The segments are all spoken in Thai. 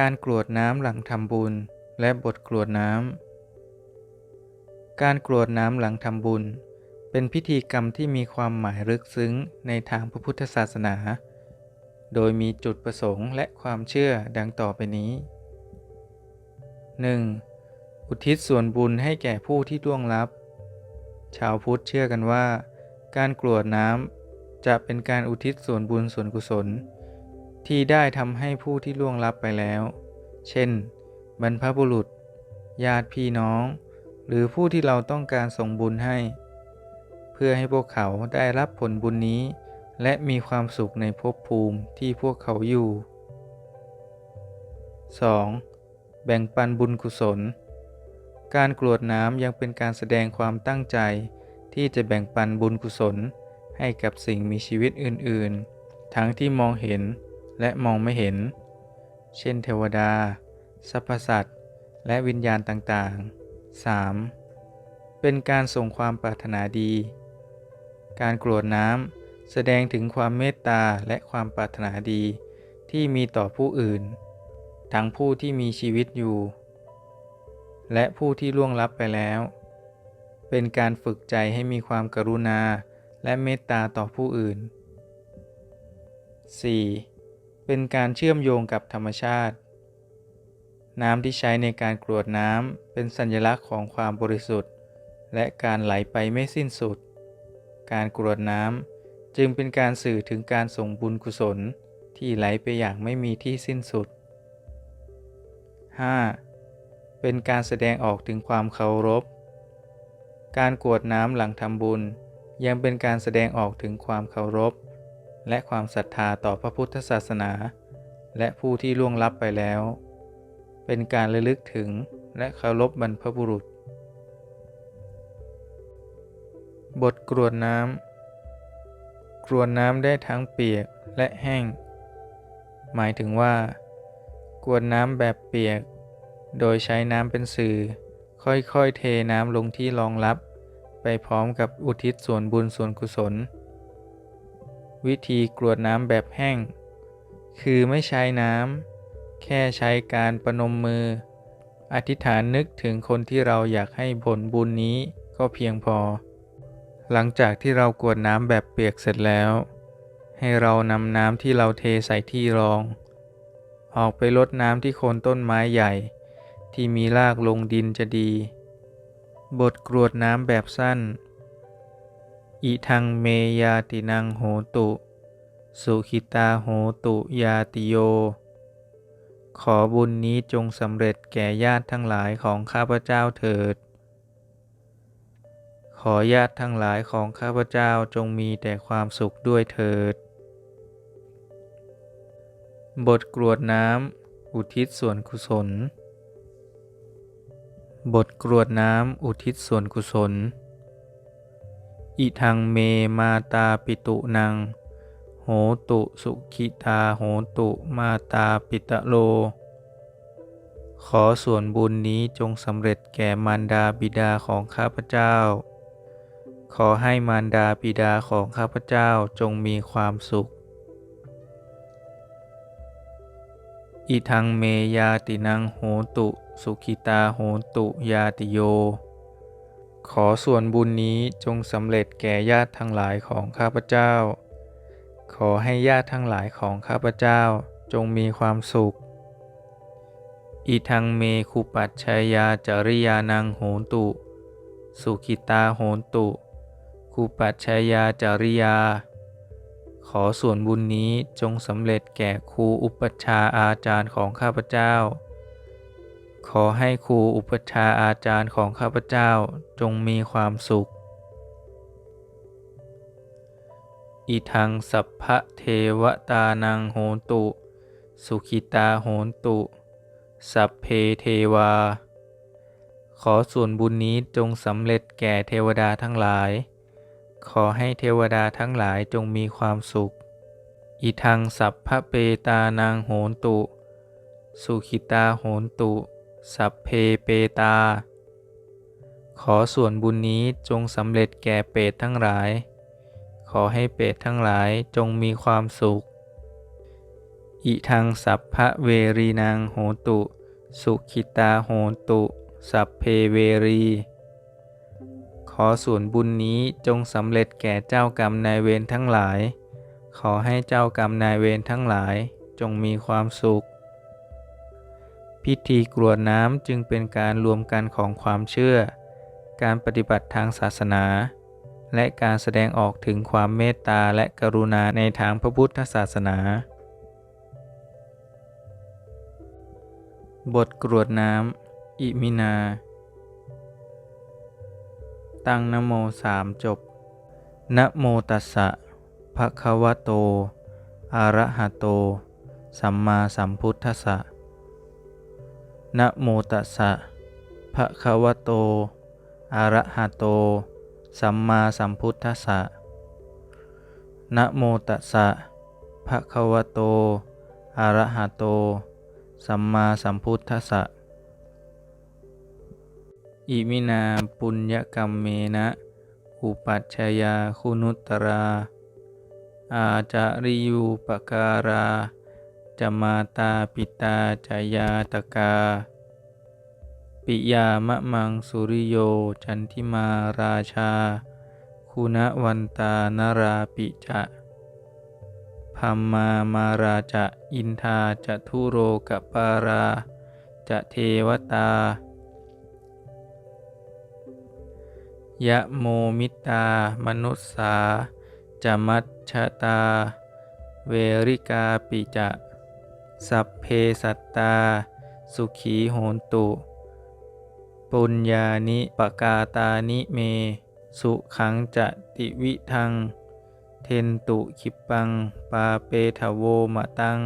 การกรวดน้ำหลังทำบุญ และบทกรวดน้ำ การกรวดน้ำหลังทำบุญ เป็นพิธีกรรมที่มีความหมายลึกซึ้งในทางพระพุทธศาสนา โดยมีจุดประสงค์และความเชื่อดังต่อไปนี้ 1. อุทิศส่วนบุญให้แก่ผู้ที่ล่วงลับ ชาวพุทธเชื่อกันว่า การกรวดน้ำจะเป็นการอุทิศส่วนบุญส่วนกุศล ที่ได้ทำให้ผู้ที่ล่วงลับไปแล้ว เช่น บรรพบุรุษ ญาติพี่น้อง หรือผู้ที่เราต้องการส่งบุญให้ เพื่อให้พวกเขาได้รับผลบุญนี้ และมีความสุขในภพภูมิที่พวกเขาอยู่ 2. แบ่งปันบุญกุศล การกรวดน้ำยังเป็นการแสดงความตั้งใจ ที่จะแบ่งปันบุญกุศล ให้กับสิ่งมีชีวิตอื่น ๆ ทั้งที่มองเห็น และมองไม่เห็น เช่นเทวดาสรรพสัตว์และวิญญาณต่างๆ 3. เป็นการส่งความปรารถนาดี การกรวดน้ำแสดงถึงความเมตตาและความปรารถนาดีที่มีต่อผู้อื่น ทั้งผู้ที่มีชีวิตอยู่ และผู้ที่ล่วงลับไปแล้ว เป็นการฝึกใจให้มีความกรุณาและเมตตาต่อผู้อื่น 4. เป็นการเชื่อมโยงกับธรรมชาติ น้ำที่ใช้ในการกรวดน้ำเป็นสัญลักษณ์ของความบริสุทธิ์ และการไหลไปไม่สิ้นสุด การกรวดน้ำจึงเป็นการสื่อถึงการส่งบุญกุศลที่ไหลไปอย่างไม่มีที่สิ้นสุด 5. เป็นการแสดงออกถึงความเคารพ การกรวดน้ำหลังทำบุญยังเป็นการแสดงออกถึงความเคารพ และความศรัทธาต่อพระพุทธศาสนา และผู้ที่ล่วงลับไปแล้ว เป็นการระลึกถึงและเคารพบรรพบุรุษ บทกรวดน้ำกรวดน้ำได้ทั้งเปียกและแห้ง หมายถึงว่า กรวดน้ำแบบเปียก โดยใช้น้ำเป็นสื่อ ค่อยๆเทน้ำลงที่รองรับ ไปพร้อมกับอุทิศส่วนบุญส่วนกุศล วิธีกรวดน้ำแบบแห้ง คือไม่ใช้น้ำ แค่ใช้การประนมมือ อธิษฐานนึกถึงคนที่เราอยากให้ผลบุญนี้ก็เพียงพอ หลังจากที่เรากรวดน้ำแบบเปียกเสร็จแล้ว ให้เรานำน้ำที่เราเทใส่ที่รอง ออกไปรดน้ำที่โคนต้นไม้ใหญ่ ที่มีรากลงดินจะดี บทกรวดน้ำแบบสั้น อิทังเมยาตินังโหตุ สุขิตาโหตุยาติโย ขอบุญนี้จงสำเร็จแก่ญาติทั้งหลายของข้าพเจ้าเถิด ขอญาติทั้งหลายของข้าพเจ้าจงมีแต่ความสุขด้วยเถิด บทกรวดน้ำอุทิศส่วนกุศล บทกรวดน้ำอุทิศส่วนกุศล อิทังเมมาตาปิตุนัง โหตุสุขิตาโหตุมาตาปิตะโล ขอส่วนบุญนี้จงสำเร็จแก่มารดาบิดาของข้าพเจ้า ขอให้มารดาบิดาของข้าพเจ้าจงมีความสุข อิทังเมยาตินังโหตุสุขิตาโหตุยาติโย ขอส่วนบุญนี้จงสำเร็จแก่ญาติทั้งหลายของข้าพเจ้า ขอให้ญาติทั้งหลายของข้าพเจ้าจงมีความสุข อิทังเมคุปัชชายาจริยานังโหตุ สุขิตาโหตุ คุปัชชายาจริยา ขอส่วนบุญนี้จงสำเร็จแก่ครูอุปัชฌาย์อาจารย์ของข้าพเจ้า ขอให้ครูอุปชาอาจารย์ของข้าพเจ้าจงมีความสุข อิทังสัพพะเทวตานังโหตุ สุขิตาโหตุ สัพเพเทวา ขอส่วนบุญนี้จงสำเร็จแก่เทวดาทั้งหลาย ขอให้เทวดาทั้งหลายจงมีความสุข อิทังสัพพะเปตานังโหตุ สุขิตาโหตุ สัพเพเปตา ขอส่วนบุญนี้จงสำเร็จแก่เปรตทั้งหลาย ขอให้เปรตทั้งหลายจงมีความสุข อิทังสัพพะเวรีนางโหตุ สุขิตาโหตุ สัพเพเวรี ขอส่วนบุญนี้จงสำเร็จแก่เจ้ากรรมนายเวรทั้งหลาย ขอให้เจ้ากรรมนายเวรทั้งหลายจงมีความสุข พิธีกรวดน้ำจึงเป็นการรวมกันของความเชื่อ การปฏิบัติทางศาสนา และการแสดงออกถึงความเมตตาและกรุณาในทางพระพุทธศาสนา บทกรวดน้ำอิมินา ตั้งนโมสามจบนะโมตัสสะภะคะวะโต อะระหะโต สัมมาสัมพุทธัสสะ นะโมตัสสะภะคะวะโต อะระหะโต สัมมาสัมพุทธัสสะนะโมตัสสะภะคะวะโต อะระหะโต สัมมาสัมพุทธัสสะ อิมินาปุญญกรรมเมนะ อุปัชฌยาคุณุตตรา อาจาริยูปการา จะมาตาปิตาจายาตกา ปิยามะมังสุริโย จันทิมาราชา คุณวันตานราปิจะพัมมามาราจะอินทาจะทุโรกปารา จะเทวตายะโมมิตามนุสสา จะมัชชตา เวริกาปิจะ สัพเพสัตตา สุขีโหนตุ ปุญญานิปกาตานิเม สุขังจะติวิทัง เทนตุขิปัง ปาเปทโวมะตัง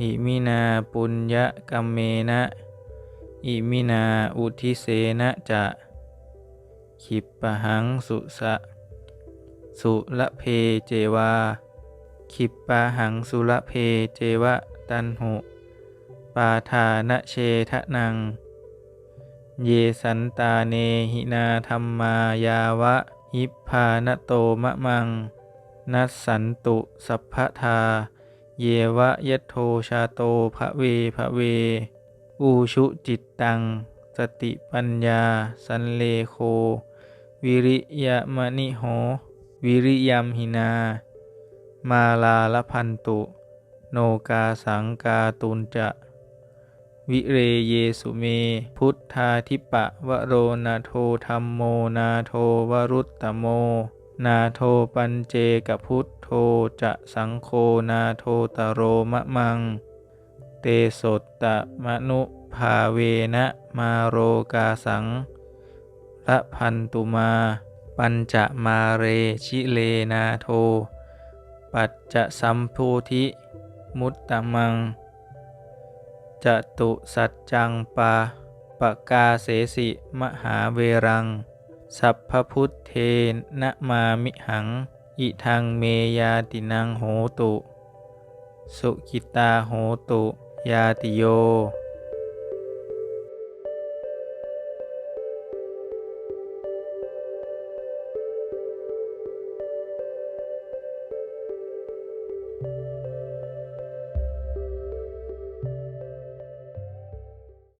อิมินาปุญญกรรมเมนะ อิมินาอุทิเสนะจะขิปะหังสุสะ สุละเพเจวา ขิปปะหังสุละเพเจวะตันหุปาทานเชทะนัง เยสันตาเนหินาธรรมายาวะ หิพานโตมะมัง นัสสันตุสัพพทา เยวะยะโทชาโตภะเวภะเว อูชุจิตตัง สติปัญญา สันเลโค วิริยมณิโห วิริยมหินา มาลาลพันตุ โนกาสังกาตุนจะ วิเรเยสุเม พุทธาทิปะวโรนาโทธรรมโมนาโทวรุตตโม นาโทปัญเจกพุทโธจะสังโฆนาโทตโรมะมัง เตสตตะมนุภาเวนะมาโรกาสังละพันตุมา ปัญจะมาเรชิเลนาโท ปัจจะสัมโพธิมุตตมังจตุสัจจังปาปกาเสสิมหาเวรัง สัพพพุทเทนะมามิหัง อิทังเมยาตินังโหตุ สุขิตาโหตุ ยาติโย